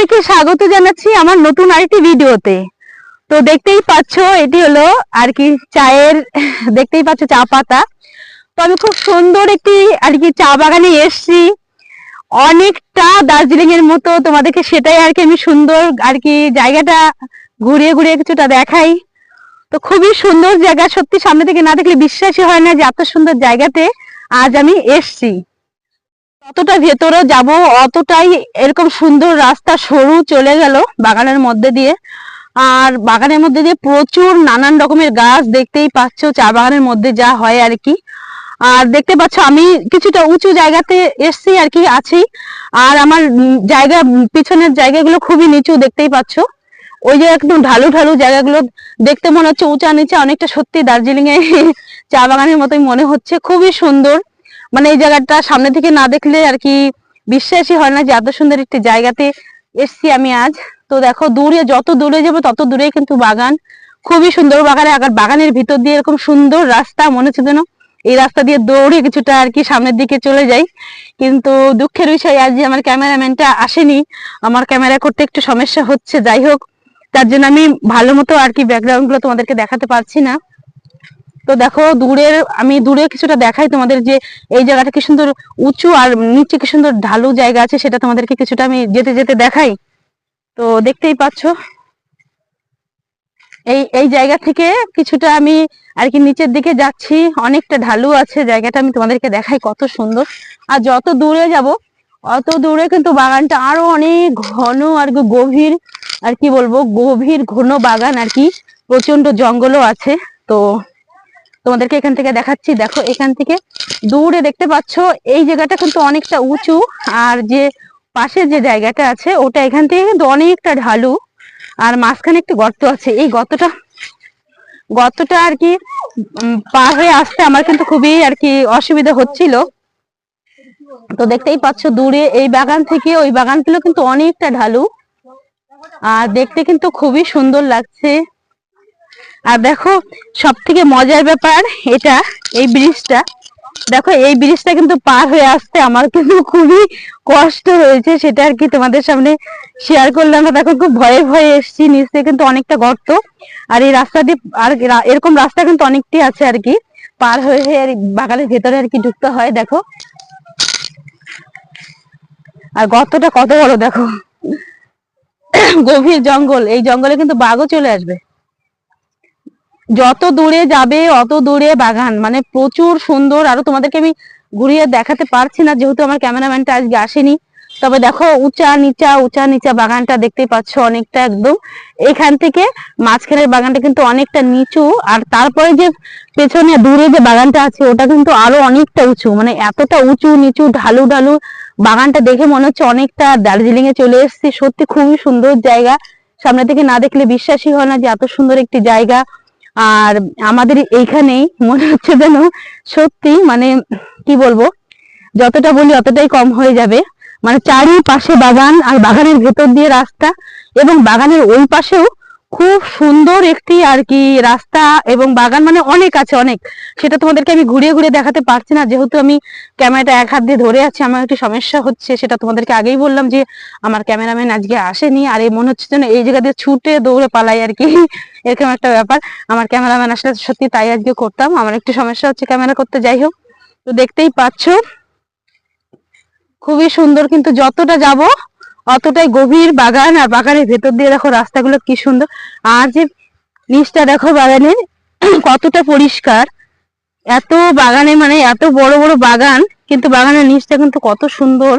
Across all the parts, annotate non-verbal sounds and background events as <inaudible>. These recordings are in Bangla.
প্রত্যেককে স্বাগত জানাচ্ছি আমার নতুন আরেকটি ভিডিওতে। তো দেখতেই পাচ্ছ, এটি হলো আর কি চায়ের, দেখতেই পাচ্ছ চা পাতা। তো আমি খুব সুন্দর একটি আর কি চা বাগানে এসেছি। অনেকটা দার্জিলিং এর মতো তোমাদেরকে সেটাই আর কি আমি সুন্দর আর কি জায়গাটা ঘুরিয়ে ঘুরিয়ে কিছুটা দেখাই। তো খুবই সুন্দর জায়গা, সত্যি সামনে থেকে না দেখলে বিশ্বাসই হয় না যে এত সুন্দর জায়গাতে আজ আমি এসছি। যতটা ভেতরে যাব, অতটাই এরকম সুন্দর রাস্তা, সরু চলে গেল বাগানের মধ্যে দিয়ে। আর বাগানের মধ্যে দিয়ে প্রচুর নানান রকমের গাছ দেখতেই পাচ্ছ, চা বাগানের মধ্যে যা হয় আর কি। আর দেখতে পাচ্ছ, আমি কিছুটা উঁচু জায়গাতে এসছি আর কি আছি। আর আমার জায়গা, পিছনের জায়গাগুলো খুবই নিচু দেখতেই পাচ্ছ। ওই যে একদম ঢালু ঢালু জায়গাগুলো, দেখতে মনে হচ্ছে উঁচা নিচে, অনেকটা সত্যি দার্জিলিং এ চা বাগানের মতোই মনে হচ্ছে। খুবই সুন্দর। মানে এই জায়গাটা সামনে থেকে না দেখলে আর কি বিশ্বাসই হয় না যে এত সুন্দর একটি জায়গাতে এসছি আমি আজ। তো দেখো, দূরে যত দূরে যাব তত দূরে কিন্তু বাগান। খুবই সুন্দর বাগানে, আবার বাগানের ভিতর দিয়ে এরকম সুন্দর রাস্তা, মনে হচ্ছে যেন এই রাস্তা দিয়ে দৌড়ে কিছুটা আর কি সামনের দিকে চলে যাই। কিন্তু দুঃখের বিষয়, আজ যে আমার ক্যামেরাম্যানটা আসেনি, আমার ক্যামেরা করতে একটু সমস্যা হচ্ছে। যাই হোক, তার জন্য আমি ভালো মতো আর কি ব্যাকগ্রাউন্ডগুলো তোমাদেরকে দেখাতে পারছি না। তো দেখো দূরের, আমি দূরে কিছুটা দেখাই তোমাদের যে এই জায়গাটা কি সুন্দর উঁচু আর নিচে কি সুন্দর ঢালু জায়গা আছে সেটা তোমাদেরকে কিছুটা আমি যেতে যেতে দেখাই। তো দেখতেই পাচ্ছ। এই এই জায়গা থেকে কিছুটা আমি আর কি নিচের দিকে যাচ্ছি। অনেকটা ঢালু আছে, জায়গাটা আমি তোমাদেরকে দেখাই কত সুন্দর। আর যত দূরে যাব, অত দূরে কিন্তু বাগানটা আরও অনেক ঘন আর কি গভীর, আর কি বলব, গভীর ঘন বাগান আর কি। প্রচণ্ড জঙ্গলও আছে। তো তোমাদেরকে এখান থেকে দেখাচ্ছি। দেখো, এখান থেকে দূরে দেখতে পাচ্ছ, এই জায়গাটা কিন্তু অনেকটা উঁচু। আর যে পাশে যে জায়গাটা আছে, ওটা এখান থেকে কিন্তু অনেকটা ঢালু। আর মাঝখানে একটু গর্ত আছে। এই গর্তটা গর্তটা আর কি পার হয়ে আসতে আমার কিন্তু খুবই আর কি অসুবিধা হচ্ছিল। তো দেখতেই পাচ্ছ, দূরে এই বাগান থেকে ওই বাগানগুলো কিন্তু অনেকটা ঢালু। আর দেখতে কিন্তু খুবই সুন্দর লাগছে। আর দেখো সব থেকে মজার ব্যাপার এটা, এই ব্রিজটা। দেখো, এই ব্রিজটা কিন্তু পার হয়ে আসতে আমার কিন্তু খুবই কষ্ট হয়েছে, সেটা আর কি তোমাদের সামনে শেয়ার করলাম না। দেখো, খুব ভয়ে ভয়ে এসেছি, নিচ কিন্তু অনেকটা গর্ত। আর এই রাস্তা দিয়ে, আর এরকম রাস্তা কিন্তু অনেকটি আছে আর কি। পার হয়ে হয়ে আর বাগানের ভেতরে আর কি ঢুকতে হয়, দেখো। আর গর্তটা কত বড়, দেখো। গভীর জঙ্গল, এই জঙ্গলে কিন্তু বাঘও চলে আসবে। যত দূরে যাবে, অত দূরে বাগান। মানে প্রচুর সুন্দর। আরও তোমাদেরকে আমি ঘুরিয়ে দেখাতে পারছি না, যেহেতু আমার ক্যামেরাম্যানটা আজকে আসেনি। তবে দেখো, উঁচা নিচা উঁচা নিচা বাগানটা দেখতেই পাচ্ছ অনেকটা একদম। এখান থেকে মাঝখানের বাগানটা কিন্তু অনেকটা নিচু। আর তারপরে যে পেছনে দূরে যে বাগানটা আছে, ওটা কিন্তু আরও অনেকটা উঁচু। মানে এতটা উঁচু, নিচু, ঢালু ঢালু বাগানটা দেখে মনে হচ্ছে অনেকটা দার্জিলিং এ চলে এসেছি। সত্যি খুবই সুন্দর জায়গা। সামনে থেকে না দেখলে বিশ্বাসই হয় না যে এত সুন্দর একটি জায়গা। আর আমাদের এইখানেই মনে হচ্ছে যেন সত্যি মানে কি বলব, যতটা বলি অতটাই কম হয়ে যাবে। মানে চারিপাশে বাগান আর বাগানের ভেতর দিয়ে রাস্তা এবং বাগানের ওই পাশেও খুব সুন্দর একটি আর কি রাস্তা এবং বাগান মানে অনেক আছে, অনেক। সেটা তোমাদেরকে আমি ঘুরিয়ে ঘুরিয়ে দেখাতে পারছি না। যেহেতু আমি ক্যামেরাটা এক হাত দিয়ে ধরে আছি, আমার একটু সমস্যা হচ্ছে। সেটা তোমাদেরকে আগেই বললাম যে আমার ক্যামেরাম্যান আজকে আসেনি। আর এই মনে হচ্ছে যেন এই জায়গা দিয়ে ছুটে দৌড়ে পালাই আর কি। <laughs> এরকম একটা ব্যাপার। আমার ক্যামেরাম্যান আসলে সত্যি তাই আজকে করতাম। আমার একটু সমস্যা হচ্ছে ক্যামেরা করতে, যাই হোক। তো দেখতেই পাচ্ছ, খুবই সুন্দর। কিন্তু যতটা যাব অতটাই গভীর বাগান আর বাগানের ভেতর দিয়ে দেখো রাস্তাগুলো কি সুন্দর। আর যে নিচটা দেখো বাগানের, কতটা পরিষ্কার। এত বাগানে মানে এত বড় বড় বাগান, কিন্তু বাগানের নিচটা কিন্তু কত সুন্দর।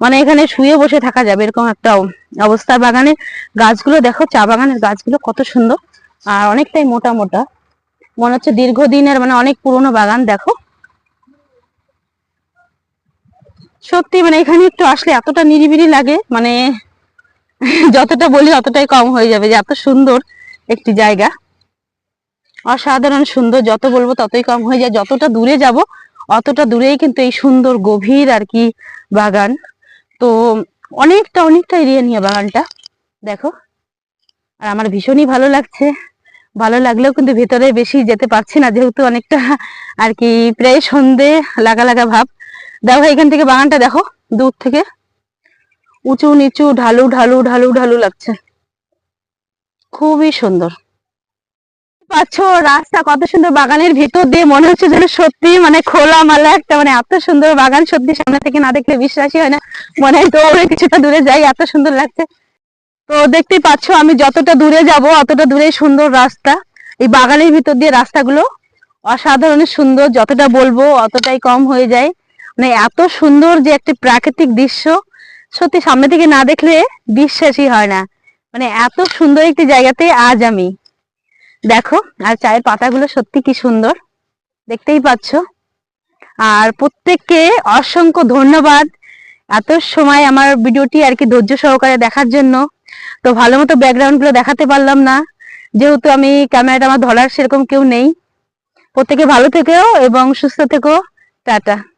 মানে এখানে শুয়ে বসে থাকা যাবে এরকম একটা অব- অবস্থা। বাগানের গাছগুলো দেখো, চা বাগানের গাছগুলো কত সুন্দর। আর অনেকটাই মোটা মোটা। মনে হচ্ছে দীর্ঘদিনের মানে অনেক পুরনো বাগান, দেখো। সত্যি মানে এখানে একটু আসলে এতটা নিরিবিলি লাগে মানে যতটা বলি অতটাই কম হয়ে যাবে যে এত সুন্দর একটি জায়গা। অসাধারণ সুন্দর, যত বলব ততই কম হয়ে যায়। যতটা দূরে যাব, অতটা দূরেই কিন্তু এই সুন্দর গভীর আর কি বাগান। তো অনেকটা অনেকটা এরিয়া নিয়ে বাগানটা, দেখো। আর আমার ভীষণই ভালো লাগছে। ভালো লাগলেও কিন্তু ভেতরে বেশি যেতে পারছি না, যেহেতু অনেকটা আর কি প্রায় সন্ধে লাগা লাগা ভাব। দেখো এখান থেকে বাগানটা দেখো, দূর থেকে। উঁচু নিচু ঢালু ঢালু ঢালু ঢালু লাগছে। খুবই সুন্দর। পাচ্ছ রাস্তা, কত সুন্দর বাগানের ভিতর দিয়ে মনে হচ্ছে যেন সত্যি মানে খোলা মালা একটা মানে এত সুন্দর বাগান সত্যি সামনে থেকে না দেখলে বিশ্বাসই হয় না। মনে হয় দৌড়ে কিছুটা দূরে যাই, এত সুন্দর লাগছে। তো দেখতেই পাচ্ছ আমি যতটা দূরে যাব, অতটা দূরে সুন্দর রাস্তা। এই বাগানের ভিতর দিয়ে রাস্তাগুলো অসাধারণ সুন্দর, যতটা বলব অতটাই কম হয়ে যায়। মানে এত সুন্দর যে একটি প্রাকৃতিক দৃশ্য, সত্যি সামনে থেকে না দেখলে বিশ্বাসই হয় না। মানে এত সুন্দর একটি জায়গাতে আজ আমি। দেখো, আর চায়ের পাতাগুলো সত্যি কি সুন্দর। দেখতেই পাচ্ছ। আর প্রত্যেককে অসংখ্য ধন্যবাদ এত সময় আমার ভিডিওটি আর কি ধৈর্য সহকারে দেখার জন্য। তো ভালো মতো ব্যাকগ্রাউন্ডগুলো দেখাতে পারলাম না। যেহেতু আমি ক্যামেরাটা আমার ধরার সেরকম কেউ নেই। প্রত্যেকে ভালো থেকেও এবং সুস্থ থেকো টাটা।